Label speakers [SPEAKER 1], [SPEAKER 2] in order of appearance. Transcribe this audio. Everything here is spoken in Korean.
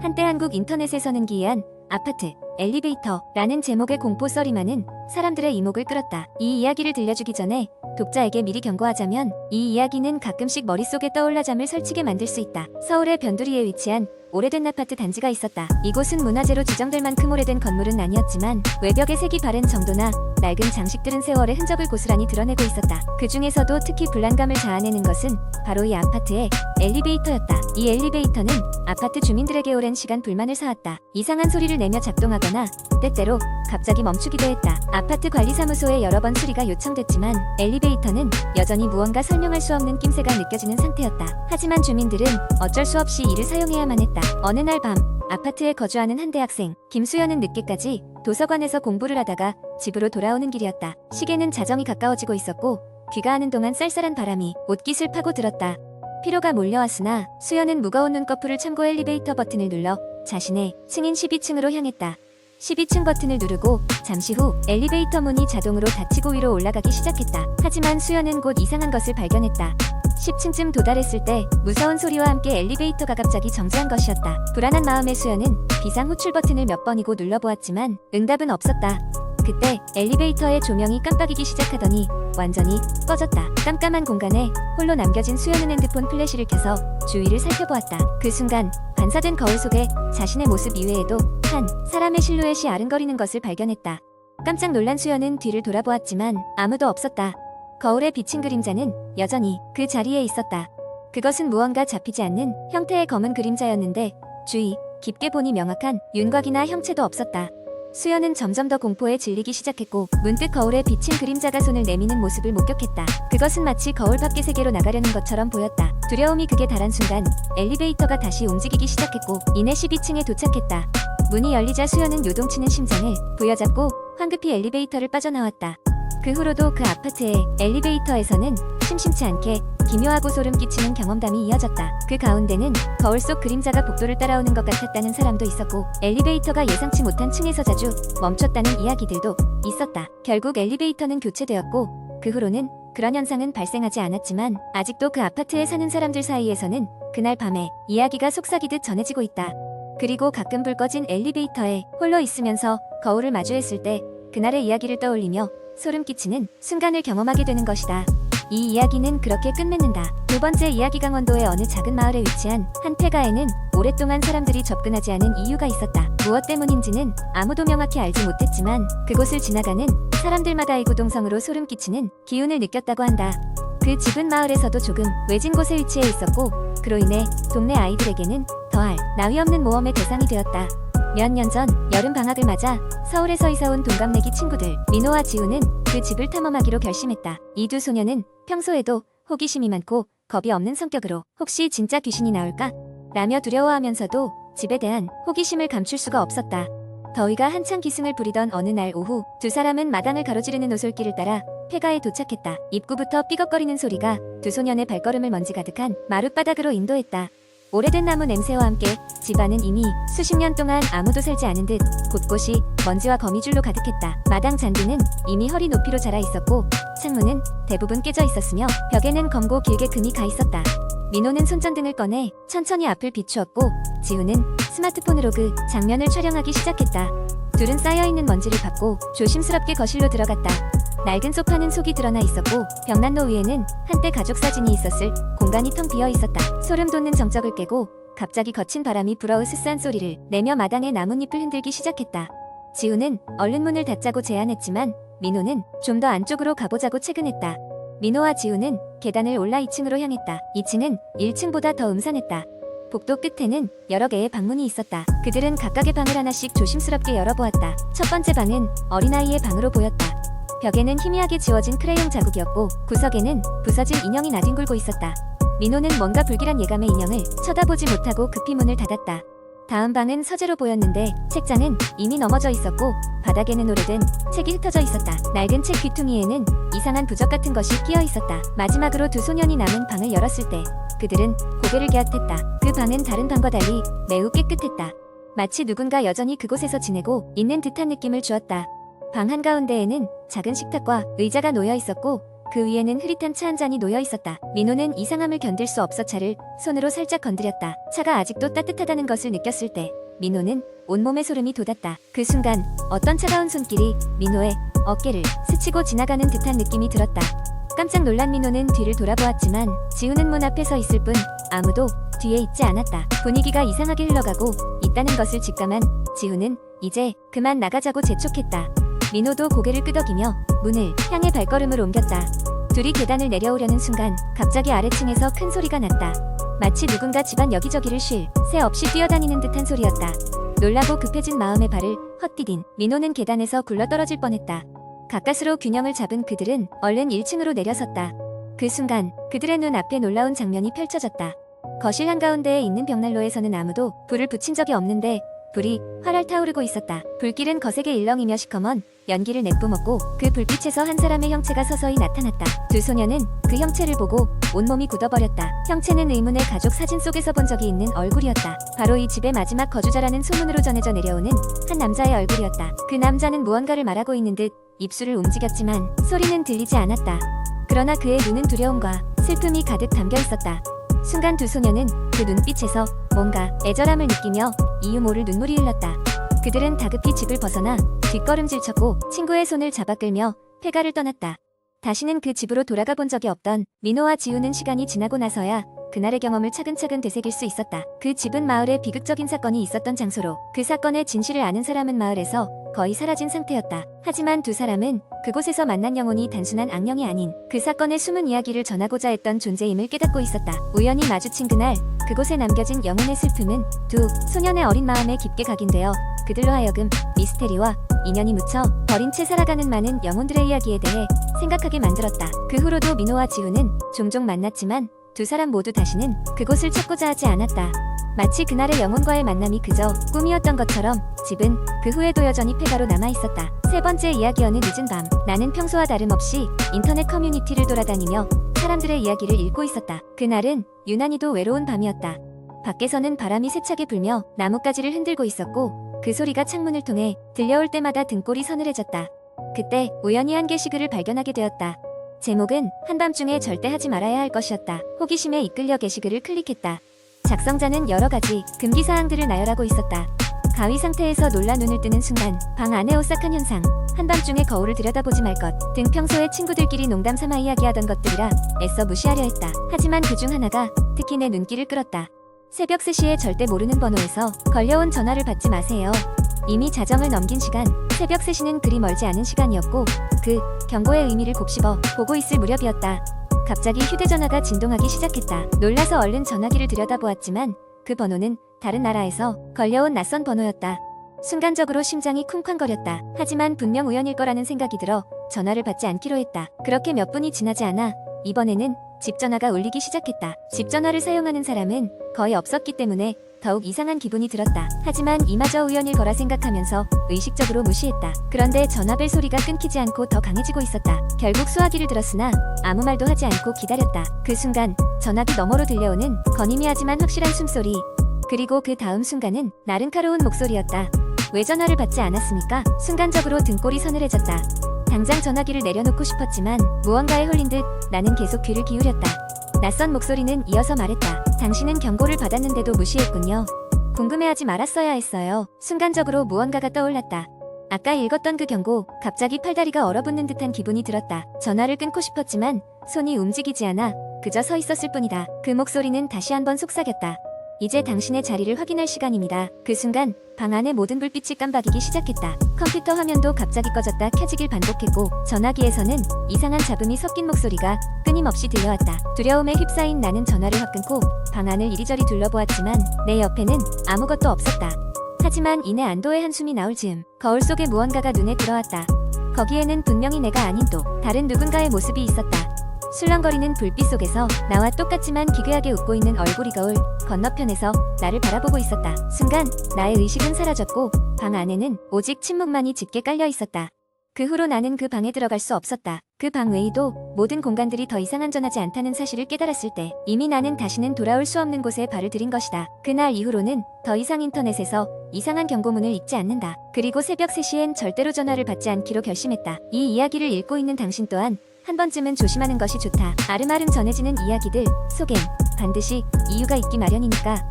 [SPEAKER 1] 한때 한국 인터넷에서는 기이한 아파트, 엘리베이터라는 제목의 공포 썰이만은 사람들의 이목을 끌었다. 이 이야기를 들려주기 전에 독자에게 미리 경고하자면 이 이야기는 가끔씩 머릿속에 떠올라 잠을 설치게 만들 수 있다. 서울의 변두리에 위치한 오래된 아파트 단지가 있었다. 이곳은 문화재로 지정될 만큼 오래된 건물은 아니었지만 외벽에 색이 바랜 정도나 낡은 장식들은 세월의 흔적을 고스란히 드러내고 있었다. 그 중에서도 특히 불안감을 자아내는 것은 바로 이 아파트의 엘리베이터였다. 이 엘리베이터는 아파트 주민들에게 오랜 시간 불만을 사왔다. 이상한 소리를 내며 작동하거나 때때로 갑자기 멈추기도 했다. 아파트 관리사무소에 여러 번 수리가 요청됐지만 엘리베이터는 여전히 무언가 설명할 수 없는 낌새가 느껴지는 상태였다. 하지만 주민들은 어쩔 수 없이 이를 사용해야만 했다. 어느 날 밤 아파트에 거주하는 한 대학생 김수연은 늦게까지 도서관에서 공부를 하다가 집으로 돌아오는 길이었다. 시계는 자정이 가까워지고 있었고 귀가하는 동안 쌀쌀한 바람이 옷깃을 파고 들었다. 피로가 몰려왔으나 수연은 무거운 눈꺼풀을 참고 엘리베이터 버튼을 눌러 자신의 층인 12층으로 향했다. 12층 버튼을 누르고 잠시 후 엘리베이터 문이 자동으로 닫히고 위로 올라가기 시작했다. 하지만 수연은 곧 이상한 것을 발견했다. 10층쯤 도달했을 때 무서운 소리와 함께 엘리베이터가 갑자기 정지한 것이었다. 불안한 마음의 수연은 비상 호출 버튼을 몇 번이고 눌러보았지만 응답은 없었다. 그때 엘리베이터의 조명이 깜빡이기 시작하더니 완전히 꺼졌다. 깜깜한 공간에 홀로 남겨진 수연은 핸드폰 플래시를 켜서 주위를 살펴보았다. 그 순간 반사된 거울 속에 자신의 모습 이외에도 한 사람의 실루엣이 아른거리는 것을 발견했다. 깜짝 놀란 수연은 뒤를 돌아보았지만 아무도 없었다. 거울에 비친 그림자는 여전히 그 자리에 있었다. 그것은 무언가 잡히지 않는 형태의 검은 그림자였는데 주위 깊게 보니 명확한 윤곽이나 형체도 없었다. 수연은 점점 더 공포에 질리기 시작했고 문득 거울에 비친 그림자가 손을 내미는 모습을 목격했다. 그것은 마치 거울 밖의 세계로 나가려는 것처럼 보였다. 두려움이 극에 달한 순간 엘리베이터가 다시 움직이기 시작했고 이내 12층에 도착했다. 문이 열리자 수연은 요동치는 심장을 부여잡고 황급히 엘리베이터를 빠져나왔다. 그 후로도 그 아파트의 엘리베이터에서는 심심치 않게 기묘하고 소름 끼치는 경험담이 이어졌다. 그 가운데는 거울 속 그림자가 복도를 따라오는 것 같았다는 사람도 있었고 엘리베이터가 예상치 못한 층에서 자주 멈췄다는 이야기들도 있었다. 결국 엘리베이터는 교체되었고 그 후로는 그런 현상은 발생하지 않았지만 아직도 그 아파트에 사는 사람들 사이에서는 그날 밤에 이야기가 속삭이듯 전해지고 있다. 그리고 가끔 불 꺼진 엘리베이터에 홀로 있으면서 거울을 마주했을 때 그날의 이야기를 떠올리며 소름 끼치는 순간을 경험하게 되는 것이다. 이 이야기는 그렇게 끝맺는다. 두 번째 이야기 강원도의 어느 작은 마을에 위치한 한 폐가에는 오랫동안 사람들이 접근하지 않은 이유가 있었다. 무엇 때문인지는 아무도 명확히 알지 못했지만 그곳을 지나가는 사람들마다 이구동성으로 소름 끼치는 기운을 느꼈다고 한다. 그 집은 마을에서도 조금 외진 곳에 위치해 있었고 그로 인해 동네 아이들에게는 더할 나위 없는 모험의 대상이 되었다. 몇 년 전 여름 방학을 맞아 서울에서 이사 온 동갑내기 친구들 민호와 지우는 그 집을 탐험하기로 결심했다. 이 두 소녀는 평소에도 호기심이 많고 겁이 없는 성격으로 혹시 진짜 귀신이 나올까? 라며 두려워하면서도 집에 대한 호기심을 감출 수가 없었다. 더위가 한창 기승을 부리던 어느 날 오후 두 사람은 마당을 가로지르는 오솔길을 따라 폐가에 도착했다. 입구부터 삐걱거리는 소리가 두 소년의 발걸음을 먼지 가득한 마룻바닥으로 인도했다. 오래된 나무 냄새와 함께 집안은 이미 수십 년 동안 아무도 살지 않은 듯 곳곳이 먼지와 거미줄로 가득했다. 마당 잔디는 이미 허리 높이로 자라 있었고 창문은 대부분 깨져 있었으며 벽에는 검고 길게 금이 가 있었다. 민호는 손전등을 꺼내 천천히 앞을 비추었고 지우는 스마트폰으로 그 장면을 촬영하기 시작했다. 둘은 쌓여있는 먼지를 밟고 조심스럽게 거실로 들어갔다. 낡은 소파는 속이 드러나 있었고 벽난로 위에는 한때 가족 사진이 있었을 공간이 텅 비어 있었다. 소름 돋는 정적을 깨고 갑자기 거친 바람이 불어 으스스한 소리를 내며 마당의 나뭇잎을 흔들기 시작했다. 지우는 얼른 문을 닫자고 제안했지만 민호는 좀 더 안쪽으로 가보자고 채근했다. 민호와 지우는 계단을 올라 2층으로 향했다. 2층은 1층보다 더 음산했다. 복도 끝에는 여러 개의 방문이 있었다. 그들은 각각의 방을 하나씩 조심스럽게 열어보았다. 첫 번째 방은 어린아이의 방으로 보였다. 벽에는 희미하게 지워진 크레용 자국이었고 구석에는 부서진 인형이 나뒹굴고 있었다. 민호는 뭔가 불길한 예감의 인형을 쳐다보지 못하고 급히 문을 닫았다. 다음 방은 서재로 보였는데 책장은 이미 넘어져 있었고 바닥에는 오래된 책이 흩어져 있었다. 낡은 책 귀퉁이에는 이상한 부적 같은 것이 끼어 있었다. 마지막으로 두 소년이 남은 방을 열었을 때 그들은 고개를 갸웃했다. 그 방은 다른 방과 달리 매우 깨끗했다. 마치 누군가 여전히 그곳에서 지내고 있는 듯한 느낌을 주었다. 방 한가운데에는 작은 식탁과 의자가 놓여 있었고 그 위에는 흐릿한 차 한 잔이 놓여 있었다. 민호는 이상함을 견딜 수 없어 차를 손으로 살짝 건드렸다. 차가 아직도 따뜻하다는 것을 느꼈을 때 민호는 온몸에 소름이 돋았다. 그 순간 어떤 차가운 손길이 민호의 어깨를 스치고 지나가는 듯한 느낌이 들었다. 깜짝 놀란 민호는 뒤를 돌아보았지만 지우는 문 앞에 서 있을 뿐 아무도 뒤에 있지 않았다. 분위기가 이상하게 흘러가고 있다는 것을 직감한 지우는 이제 그만 나가자고 재촉했다. 민호도 고개를 끄덕이며 문을 향해 발걸음을 옮겼다. 둘이 계단을 내려오려는 순간 갑자기 아래층에서 큰 소리가 났다. 마치 누군가 집안 여기저기를 쉴 새 없이 뛰어다니는 듯한 소리였다. 놀라고 급해진 마음의 발을 헛디딘 민호는 계단에서 굴러 떨어질 뻔했다. 가까스로 균형을 잡은 그들은 얼른 1층으로 내려섰다. 그 순간 그들의 눈 앞에 놀라운 장면이 펼쳐졌다. 거실 한가운데에 있는 벽난로에서는 아무도 불을 붙인 적이 없는데 불이 활활 타오르고 있었다. 불길은 거세게 일렁이며 시커먼 연기를 내뿜었고 그 불빛에서 한 사람의 형체가 서서히 나타났다. 두 소녀는 그 형체를 보고 온몸이 굳어버렸다. 형체는 의문의 가족 사진 속에서 본 적이 있는 얼굴이었다. 바로 이 집의 마지막 거주자라는 소문으로 전해져 내려오는 한 남자의 얼굴이었다. 그 남자는 무언가를 말하고 있는 듯 입술을 움직였지만 소리는 들리지 않았다. 그러나 그의 눈은 두려움과 슬픔이 가득 담겨 있었다. 순간 두 소녀는 그 눈빛에서 뭔가 애절함을 느끼며 이유 모를 눈물이 흘렀다. 그들은 다급히 집을 벗어나 뒷걸음질 쳤고 친구의 손을 잡아 끌며 폐가를 떠났다. 다시는 그 집으로 돌아가 본 적이 없던 민호와 지우는 시간이 지나고 나서야 그날의 경험을 차근차근 되새길 수 있었다. 그 집은 마을에 비극적인 사건이 있었던 장소로 그 사건의 진실을 아는 사람은 마을에서 거의 사라진 상태였다. 하지만 두 사람은 그곳에서 만난 영혼이 단순한 악령이 아닌 그 사건의 숨은 이야기를 전하고자 했던 존재임을 깨닫고 있었다. 우연히 마주친 그날 그곳에 남겨진 영혼의 슬픔은 두 소년의 어린 마음에 깊게 각인되어 그들로 하여금 미스테리와 인연이 묻혀 버린 채 살아가는 많은 영혼들의 이야기에 대해 생각하게 만들었다. 그 후로도 민호와 지우는 종종 만났지만 두 사람 모두 다시는 그곳을 찾고자 하지 않았다. 마치 그날의 영혼과의 만남이 그저 꿈이었던 것처럼 집은 그 후에도 여전히 폐가로 남아 있었다. 세 번째 이야기 어느 늦은 밤 나는 평소와 다름없이 인터넷 커뮤니티를 돌아다니며 사람들의 이야기를 읽고 있었다. 그날은 유난히도 외로운 밤이었다. 밖에서는 바람이 세차게 불며 나뭇가지를 흔들고 있었고 그 소리가 창문을 통해 들려올 때마다 등골이 서늘해졌다. 그때 우연히 한 게시글을 발견하게 되었다. 제목은 한밤중에 절대 하지 말아야 할 것이었다. 호기심에 이끌려 게시글을 클릭했다. 작성자는 여러 가지 금기 사항들을 나열하고 있었다. 가위 상태에서 놀라 눈을 뜨는 순간 방 안에 오싹한 현상, 한밤중에 거울을 들여다보지 말 것 등 평소에 친구들끼리 농담 삼아 이야기하던 것들이라 애써 무시하려 했다. 하지만 그 중 하나가 특히 내 눈길을 끌었다. 새벽 3시에 절대 모르는 번호에서 걸려온 전화를 받지 마세요. 이미 자정을 넘긴 시간, 새벽 3시는 그리 멀지 않은 시간이었고 그 경고의 의미를 곱씹어 보고 있을 무렵이었다. 갑자기 휴대전화가 진동하기 시작했다. 놀라서 얼른 전화기를 들여다보았지만 그 번호는 다른 나라에서 걸려온 낯선 번호였다. 순간적으로 심장이 쿵쾅거렸다. 하지만 분명 우연일 거라는 생각이 들어 전화를 받지 않기로 했다. 그렇게 몇 분이 지나지 않아 이번에는 집 전화가 울리기 시작했다. 집 전화를 사용하는 사람은 거의 없었기 때문에 더욱 이상한 기분이 들었다. 하지만 이마저 우연일 거라 생각하면서 의식적으로 무시했다. 그런데 전화벨 소리가 끊기지 않고 더 강해지고 있었다. 결국 수화기를 들었으나 아무 말도 하지 않고 기다렸다. 그 순간 전화기 너머로 들려오는 거니미하지만 확실한 숨소리. 그리고 그 다음 순간은 나른카로운 목소리였다. 왜 전화를 받지 않았습니까? 순간적으로 등골이 서늘해졌다. 당장 전화기를 내려놓고 싶었지만 무언가에 홀린 듯 나는 계속 귀를 기울였다. 낯선 목소리는 이어서 말했다. 당신은 경고를 받았는데도 무시했군요. 궁금해하지 말았어야 했어요. 순간적으로 무언가가 떠올랐다. 아까 읽었던 그 경고, 갑자기 팔다리가 얼어붙는 듯한 기분이 들었다. 전화를 끊고 싶었지만 손이 움직이지 않아 그저 서 있었을 뿐이다. 그 목소리는 다시 한번 속삭였다. 이제 당신의 자리를 확인할 시간입니다. 그 순간 방 안의 모든 불빛이 깜박이기 시작했다. 컴퓨터 화면도 갑자기 꺼졌다 켜지길 반복했고 전화기에서는 이상한 잡음이 섞인 목소리가 끊임없이 들려왔다. 두려움에 휩싸인 나는 전화를 확 끊고 방 안을 이리저리 둘러보았지만 내 옆에는 아무것도 없었다. 하지만 이내 안도의 한숨이 나올 즈음 거울 속에 무언가가 눈에 들어왔다. 거기에는 분명히 내가 아닌 또 다른 누군가의 모습이 있었다. 술렁거리는 불빛 속에서 나와 똑같지만 기괴하게 웃고 있는 얼굴이 거울 건너편에서 나를 바라보고 있었다. 순간 나의 의식은 사라졌고 방 안에는 오직 침묵만이 짙게 깔려 있었다. 그 후로 나는 그 방에 들어갈 수 없었다. 그 방 외에도 모든 공간들이 더 이상 안전하지 않다는 사실을 깨달았을 때 이미 나는 다시는 돌아올 수 없는 곳에 발을 들인 것이다. 그날 이후로는 더 이상 인터넷에서 이상한 경고문을 읽지 않는다. 그리고 새벽 3시엔 절대로 전화를 받지 않기로 결심했다. 이 이야기를 읽고 있는 당신 또한 한 번쯤은 조심하는 것이 좋다. 아름아름 전해지는 이야기들 속엔 반드시 이유가 있기 마련이니까